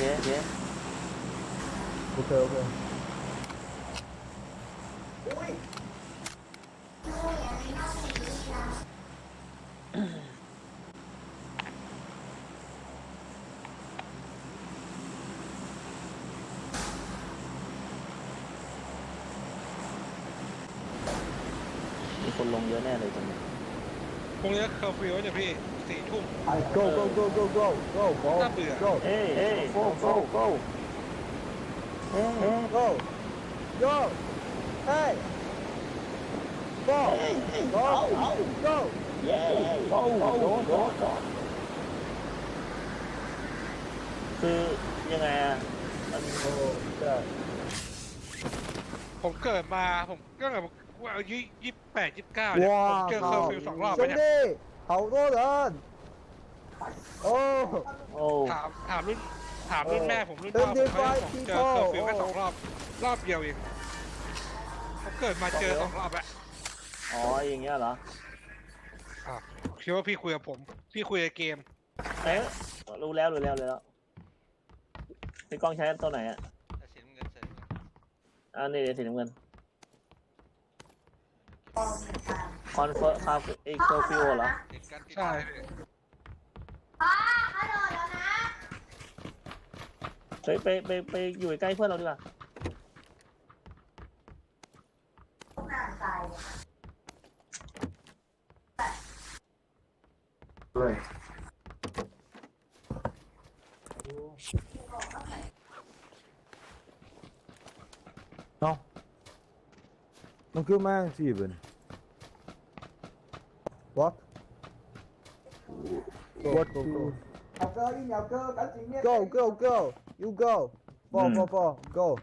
เคโอเค OK OK。มีคนลงเยอะแน่เลยตรงนี้พรุ่งนี้เคอร์ฟิวเนี่ยพี่ สี่ทุ่ม Go go go go go go go น่าเบื่อ go เอ้ยเอ้ย go go go เอ้ยเอ้ย go go hey go go go เย้ go go go go คือยังไงอ่ะมัน 哦对 ผมเกิดมาผมก็แบบว่าอายุยี่สิบแปดยี่สิบเก้าเนี่ยผม 哇 เจอเคอร์ฟิวสองรอบไป 兄 เนี่ย 弟好多人 哦โอ้ ถามถามรุ่นถามรุ่นแม่ผมรุ่นพ่อผมเขาผมเจอเคอร์ฟิวแค่สองรอบ รอบเดียวเองผมเกิดมาเจอสองรอบอะอ๋ออย่างเงี้ยเหรออ้าวคิดว่าพี่คุยกับผม พี่คุยกับเกม เอ๊ะรู้แล้วรู้แล้วรู้แล้วพี่กล้องใช้ตัวไหนอะสีน้ำเงินสีน้ำเงินอันนี้สีน้ำเงินคอนเฟิร์มคาเอเคอร์ฟิวเหรอติดกันติดใช่ กันพี่เฮ้ยไปไปไปอยู่ใกล้เพื่อนเราดีกว่าเอามันคือมั่งสิเบิ่น go, what go, go. Nhà. Go go go. You go. Four mm. four four. Go.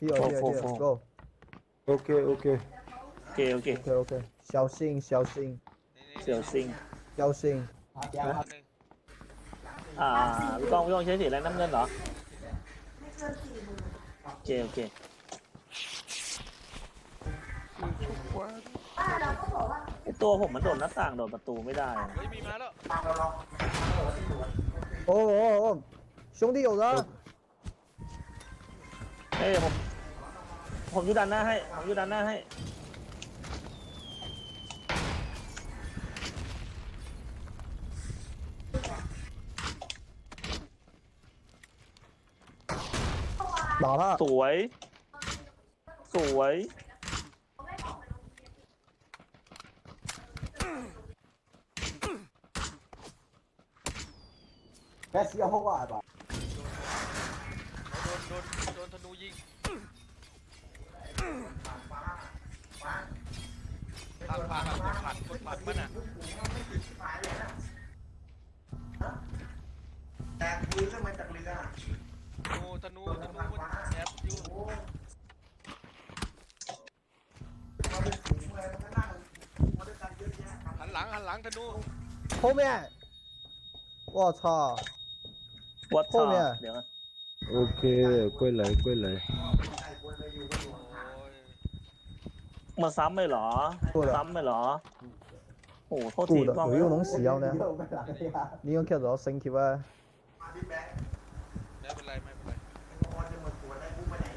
Here four, here four, here. Four. Go. Okay okay. Okay okay. Okay okay. À, con con sẽ thì lại nắm lên đó. Ok ok. Quá. À, có bộ กล้องใช้สีอะไรน้ำเงินเหรอโอเคโอเค ไอตัวผมมันโดดหน้าต่างโดดประตูไม่ได้อะ เฮ้ยมีมาแล้ว 哦哦哦兄弟有人 เอ้ยผมผมอยู่ด้านหน้าให้ผมอยู่ด้านหน้าให้ 打他 สวย สวย แค่เสียวเพราะว่าแบบโดนโดนโดนธนูยิงพักพักพักพักพักพักมันอะแตกมือขึ้นมาจากเรือธนูธนูธนูมัแอบอยู่เราเป็งมันก็นั่งมากันเยอะแยะหันหลังหันหลังธนู โคแม่我操！ วัดโคตเนี่ย เดี๋ยวนะโอเคกล้วยไหลกล้วยไหลมาซ้ำไหมเหรอ ซ้ำไหมเหรอโอ้โหโทษที Tủ กล้ là อง khối นะ nó xéo nè Đi con kia đó xanh kì ba ไม่เป็นไรไม่เป็นไร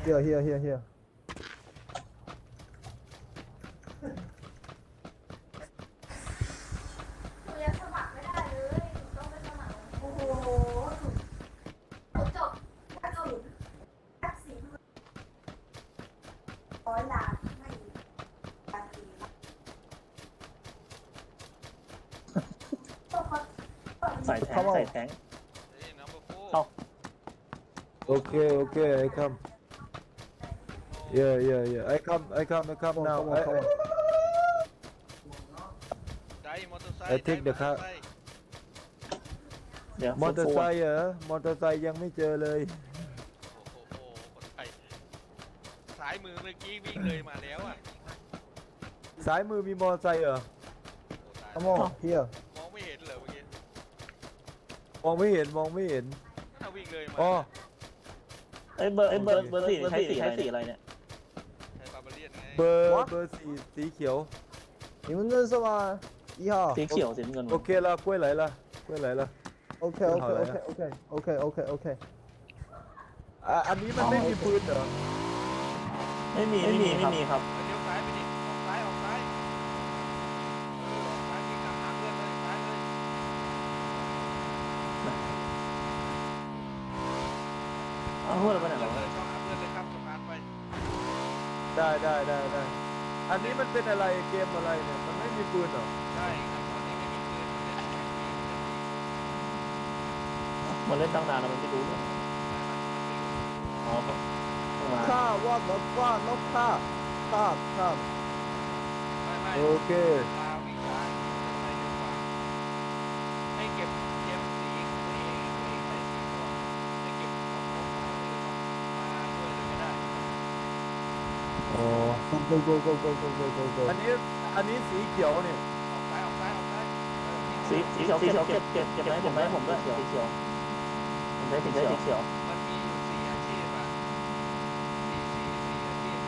Here here here ย OK OK I come。Yeah yeah yeah I come I come I come Come on, now. come on, I, come on. ได้มอเตอร์ไซ I ค์ take the ได้ car มอเตอร์ไซค์เดี๋ยวมอเตอร์ไซฟูๆค์เหรอ มอเตอร์ไซค์ยังไม่เจอเลยโอ้โหคนไทยสายมือเมื่อกี้วิ่งเลยมาแล้วอะสายมือมีมอเตอร์ไซค์เหรอ โอ้ตาย Come on here มองไม่เห็นเลยเมื่อกี้มองไม่เห็น มองไม่เห็น ถ้าวิ่งเลยมา อ๋อ เอ้ยเบอร์เอ้ยเบอร์เบอร์สี่ใช้สีใช้สีอะไรเนี่ย ใช้บาร์เบเรียนไง เบอร์ What? เบอร์สีสีเขียว 你们认识吗一号 สีเขียวสีน้ำเงิน โอเคละกล้วยไหลละกล้วยไหลละ OK OK OK OK OK OK OK อ่ะอันนี้มันไม่มีปืนเหรอ ไม่มีไม่มีไม่มีครับ เลี้ยว เอาเพื่อนเราไปไหนเพื่แล้อนวเลยเข้าหาเพื่อนเลยครับสะพานไปได้ได้ได้ได้อันนี้มันเป็นอะไรเกมอะไรเนี่ย มันไม่มีปืนเหรอ ใช่ครับตอนนี้ไม่มีปืนเล่นแค่นี้เล่นนี้มันเล่นตั้งนานแล้วมันไม่รู้เลยอ๋อครับมาข้าว่าแบบว่านกข้าข้าข้าไม่ไม่โอเคตาวิ่งซ้ายไปเร็วกว่าให้เก็บเก็บสีตัวเองตัวเองได้สีตัวให้เก็บของของคนอื่นมาด้วยเลยก็ได้ อ๋อ go go go go go go go go อันนี้อันนี้สีเขียวเนี่ยออกซ้ายออกซ้ายออกซ้ายเออสีสีเขียวสีเขียวเก็บเก็บเก็บไหมผมไหมผมด้วยสีเขียวผมได้สีเขียวสีเขียวมันมีอยู่สี่อาชีพอะสี่สี่สี่อาชีพ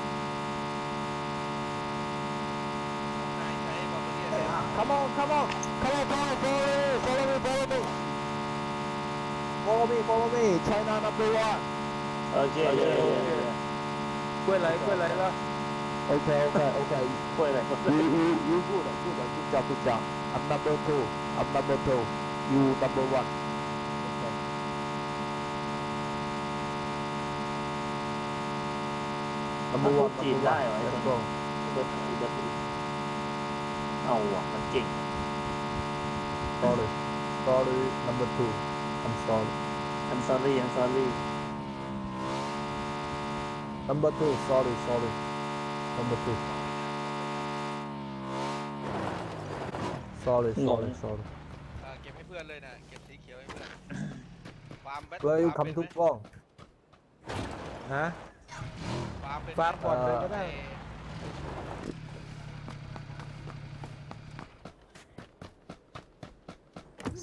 ของนายใช้บาร์เบอรี่เนี่ย come on come on come on come on follow me follow me follow me follow me China number one โอเคโอเคโอเค กล้วยไหลกล้วยไหลละโอเคโอเคโอเคกล้วยอะไร you you you good good good job good job I'm number two I'm number two you number one okay มัน number พู one ดจีนได้เหรอไอ้ let's คน go เบิร์ดเบิร์ดเอาว่ะมันเก่ง sorry sorry number two I'm sorry I'm sorry I'm sorry number two sorry sorry number two sorry sorry sorry เออเก็บให้เพื่อนเลยนะเก็บสีเขียวให้เพื่อนฟาร์มแบท where you ฟาร์ come ม to เป็นไหม from ฮะ ฟาร์มเป็น ฟาร์มก่อนเลยก็ได้ เอ่อ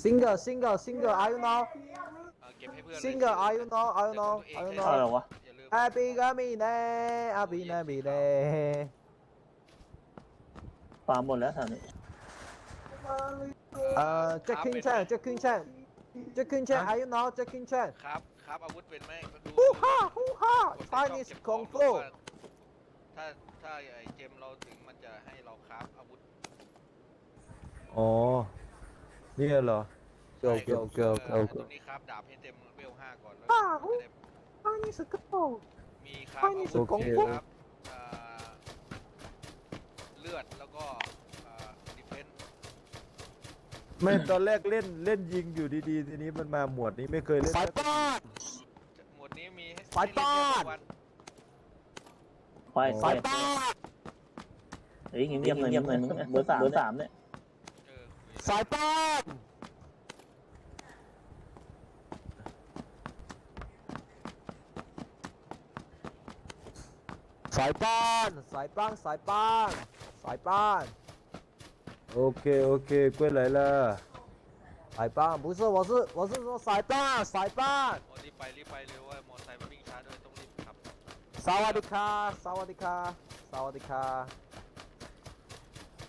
single single single are you know เออเก็บให้เพื่อนเลย single are you know are you know are you เอา know เหรอวะ อย่า ่า อาปีก็มีเน่อาปีน่ามีเน่ฟาร์มหมดแล้วแถวนี้เอ่อแจะขึ้นแช่งแจะขึ้นแช่งแจะขึ้นแช่งอายุน้องจะขึ้นแช่งครับครับอาวุธเป็นไหมก็ฮู้ฮ่าฮู้ฮ่า Chinese Kung Fu ถ้าถ้าไอเจมเราถึงมันจะให้เราครับอาวุธอ๋อนี่เหรอ เกิลเกิลเกิลเกิล ตรงนี้ครับดาบให้เต็มเวลห้าก่อนแล้ว Chinese Kung มีคราฟอาวุธโอเคมีคราฟเอ่อเลือดแล้วก็ดิเฟนไม่ตอนแรกเล่นเล่นยิงอยู่ดีๆ ทีนี้มันมาหมวดนี้ไม่เคยเล่นสายป้านหมวดนี้มีให้สายต้านให้เล่นแค่ทุกวันไปสายป้านเฮ้ยเงียบๆหน่อยเงียบๆหน่อยมึงเบอร์สามเบอร์สามเนี่ย เออสายป้านายป้านสายป้านสายป้านสายป้านโอเคโอเคกล้สายป้าน不是我是我是说สายป้านสายป้านรีบไปรีบไปเร็วเว้ยมอไซค์มันวิ่งช้าด้วยต้องรีบขับสวัสดีค่ะสวัสดีค่ะสวัสดีค่ะ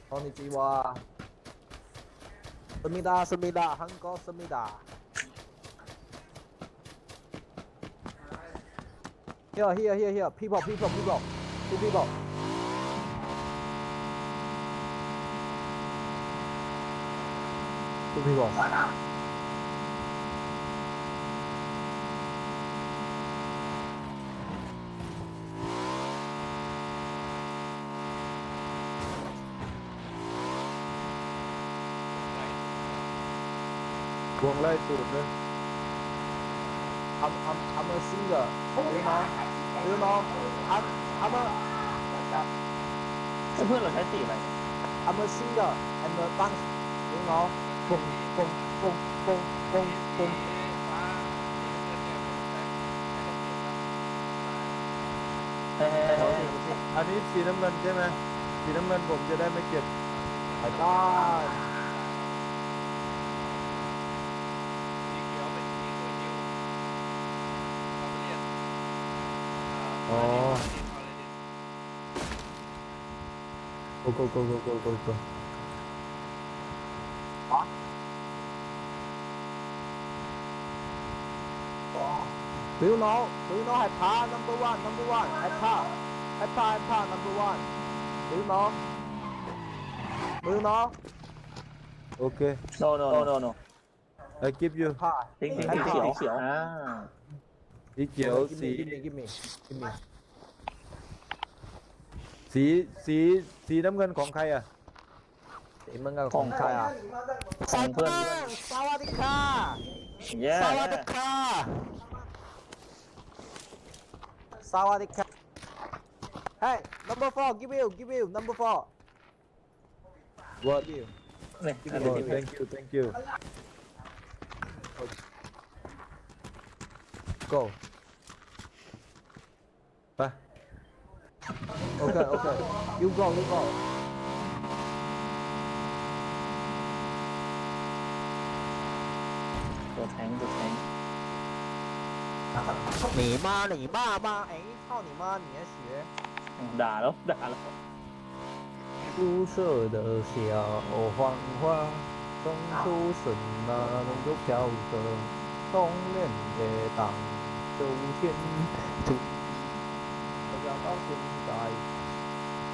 こんว่าสมิดาสมิดาฮังกอสมิดาเฮียเฮียเฮียเฮียพี่บอกพี่บอกพี่บอก cứ đi bộ cứ đi bộ cuồng lai tụt lên. I'm, I'm, I'm a singer, you know, you know, I'm, อัมเมอร์เพื่อนเราใช้สีอะไอัเมซิงเกอร์อเมบังน้องปุ่มปุ่มปุ่มปุ่มปุ่มปุ่มอันนี้สีน้ำเงินใช่ไหมสีน้ำเงินผมจะได้ไม่เก็บไปต้ปนอ๋อ go go go go go go go เ Do you know? Do you know Haipa number one? Number one. Haipa. Haipa. Haipa number one. Do you know? Do you know? Okay, no no no no no I give you Haipa. ทิ้งทิ้งทิ้งเขียวเขียวอ่า สีเขียว Give สี me, give me, give me, give me. สีสีสีน้ำเงินของใครอะสีมันก็ของใครอะของเพื่อนสวัสดีค่ะเย้สวัสดีค่ะสวัสดีค่ะ Hey number four give you give you number four What? give you นี่ Oh, thank you thank you go ไป Okay, okay. You go, you go. Good thing, good thing. 你妈，你爸爸，哎，操你妈，你的鞋！打了，打了。肤色的小黄花，中出神啊，龙舟飘着，冬练的荡秋千。 คุณจอย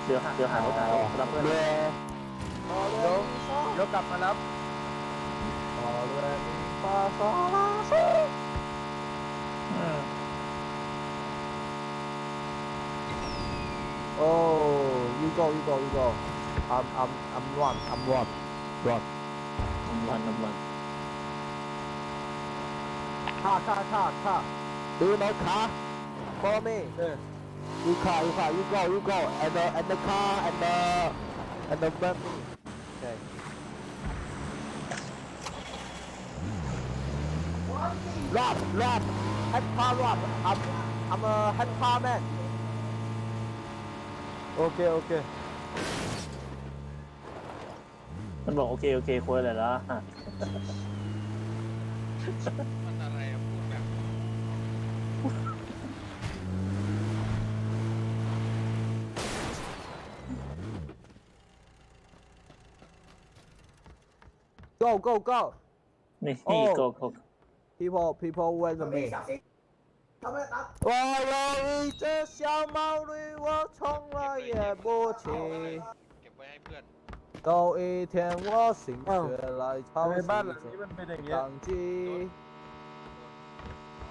เดี๋ยวเดี๋ยวหารถหารถรับเพื่อรือเดี๋ยวเดี๋ยวกลับมารับต่อเรือปอซอลาซีโอ้ you go you go you go I'm I'm I'm one I'm one one I'm one I'm one ค่ะค่าค่ะค่ะดูนะคะ follow me You car, you car, you go, you go. And the, and the car, and the, and the back. Okay. Run, run. Head car, run. I'm, I'm a head car man. โอเคโอเคมันบอกโอเค โอเคคุยอะไรละมันอะไรอะ Go, go, go. นี่ โอ้ นี่ก็ก็ People, people wait for me. ทำไมตัด 我有一只小毛驴，我从来也不骑。 เก็บไว้ให้เพื่อน 有一天我心血来潮 ทำไมบ้านหลัง 汐 นี้มันเป็นอย่างเงี้ย 当机，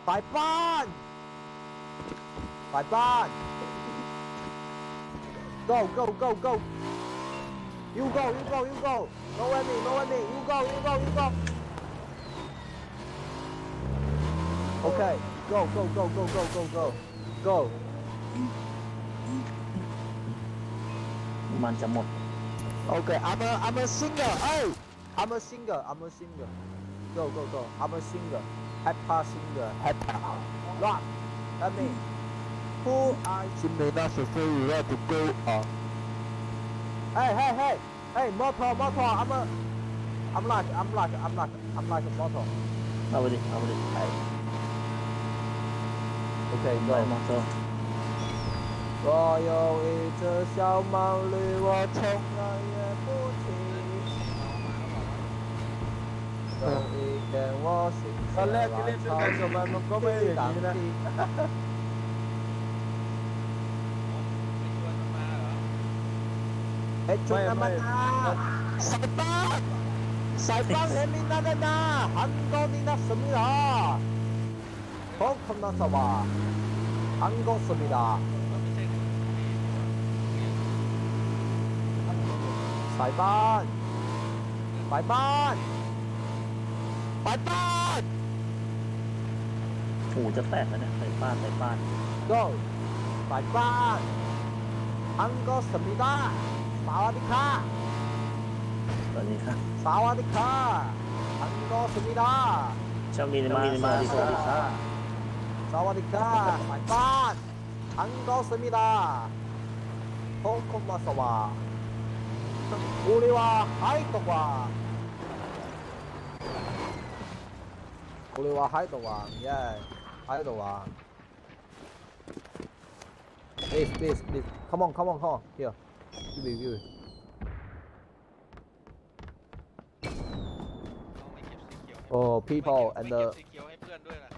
白班，白班，Go go go go。 You go, you go, you go. Go at me, go at me. You go, you go, you go. Okay, go, go, go, go, go, go, go. Go. มันจะหมด Okay, I'm a, I'm a singer. Hey, I'm a singer. I'm a singer. Go, go, go. I'm a singer. Hyper singer. Hyper. Rock. That me. Who I... ฉันไม่น่าจะเชื่อว่าจะ go up. 哎嘿嘿，哎摩托摩托，阿姆阿姆拉克阿姆拉克阿姆拉克阿姆摩托，阿姆的阿姆的，哎，OK，对摩托。我有一只小毛驴，我从来也不骑。有一天我醒来，草就慢慢高飞起来。 เพชรชนมนาสายป้าสายป้าเฮมินานาฮันโกนินัสมิดาพบคำนัสวาฮันโกสมิดาสายบ้านสายบ้านสายบ้านหูจะแตกแล้วเนี่ยสายบ้านสายบ้าน go สายบ้านอังก็สมิดา สวัสดีค่ะสวัสดีครับสวัสดีค่ะฮันโดสุนิดาชอบดีนะมาสวัสดีค่ะสวัสดีค่ะหมายบ้านอันโดสุนิดาโทคมาสวะกูเรีว่าไฮตัวว่าこれはハイドワン、イェーイ。ハイドワン。Please, please, please. Come on, come on, come on. Here. ให้ oh people ไม่ and เก็ the บสีเขียวให้เพื่อนด้วยนะ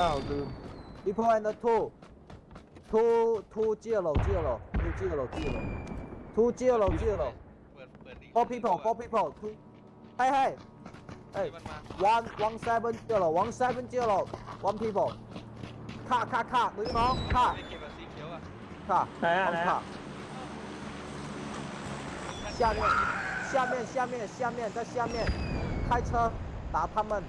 อ้าวลืม People and two two two zero zero two zero zero two zero zero เปิดเปิดดิ four people four people two ให้ให้เอ้ย มันมา one one seven zero one seven zero one people ค่าค่าค่าลูกน้องค่าไม่เก็บแบบสีเขียวอะค่าไหนอะไหนค่าอะ 下面下面下面下面在下面开车打他们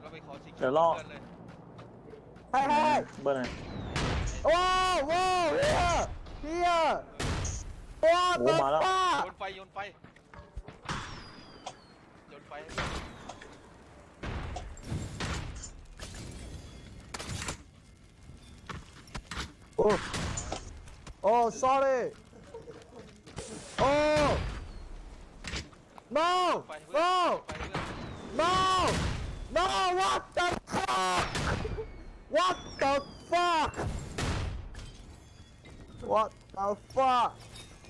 เราไปขอสีเขี เดี๋ยวรอ เพื่อนเลย 嘿嘿嘿 เบอร์ไหน Wow, wow, here, here. What Ủa, the mà đâu? โย fuck? นไฟโยนไฟโยนไฟ Oh, oh, sorry. Oh, no, ไฟเพื่อน no, ไฟเพื่อน no, no. What the fuck? What the fuck? What the fuck?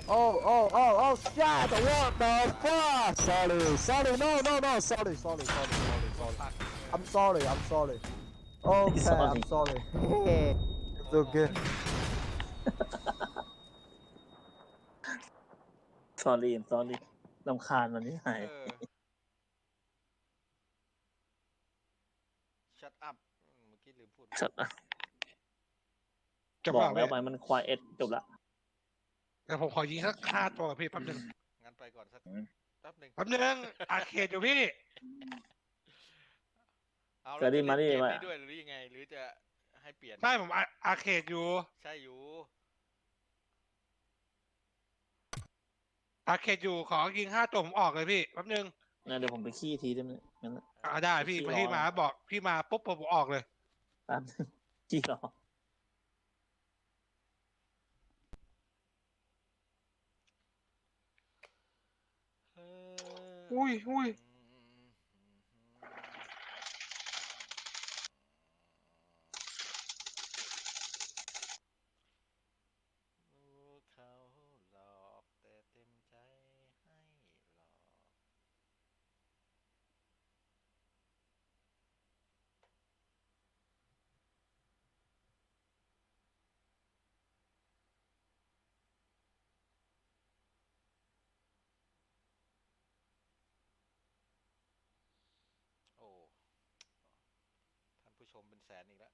Oh, oh, oh, oh, shit! What the fuck? Sorry, sorry, no, no, no, sorry, sorry, sorry, sorry, sorry. I'm sorry, I'm sorry. Okay, Sorry. I'm sorry. it's okay. สอรี่สอรี่ลำคาญวันนี้หายเออ shut up อืมเมื่อกี้ลืมพูดชัดอะจะบบออกกแล้วไหไปมมันควายเอ็ดจบละ เดี๋ยวผมขอยิงสักห้าตัวกับพี่แป๊บนึงงั้นไปก่อนสักอืม แป๊บหนึ่งแป๊บนึงอาเขตอยู่พี่ เอาเกิดดิจะมาดิเล่นเกมา นี้ด้วยหรือยังไง หรือจะให้เปลี่ยน ใช่ผมอาอาเขตอยู่ ใช่อยู่ อาเขตอยู่ขอยิงห้าตัวผมออกเลยพี่แป๊บนึงงั้นเดี๋ยวผมไปขี้ทีได้ไหมงั้นอ่าได้พี่ขี้รอ พี่มาบอกพี่มาปุ๊บผมออกเลย แป๊บนึงขี้รอเอออุ้ยอุ้ย รู้เขาหลอกแต่เต็มใจให้หลอก โอ้ ท่านผู้ ชมเป็นแสนอีกแล้ว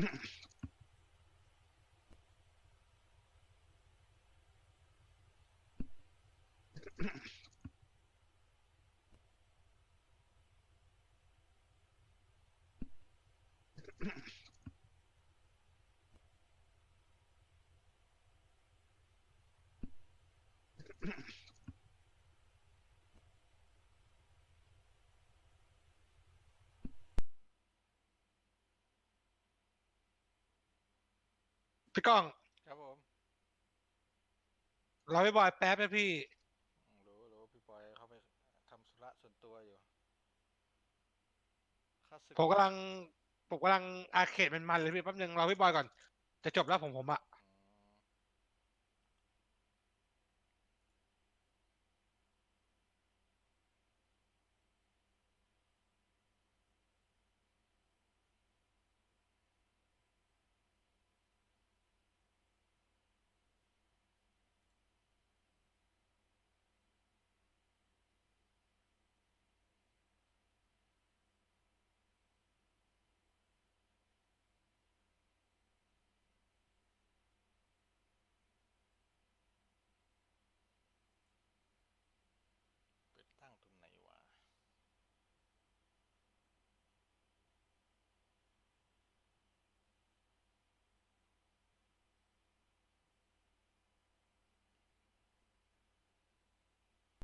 Yeah. พี่ก้องครับผมเราไม่บอยแป๊บนะพี่อืมรู้รู้พี่ปอยเขาไปทำธุระส่วนตัวอยู่ข้าศึกผมกำลังผมกำลังอาเขตมันมันๆเลยพี่แป๊บนึงรอพี่บอยก่อน จะจบแล้วผมผมอะ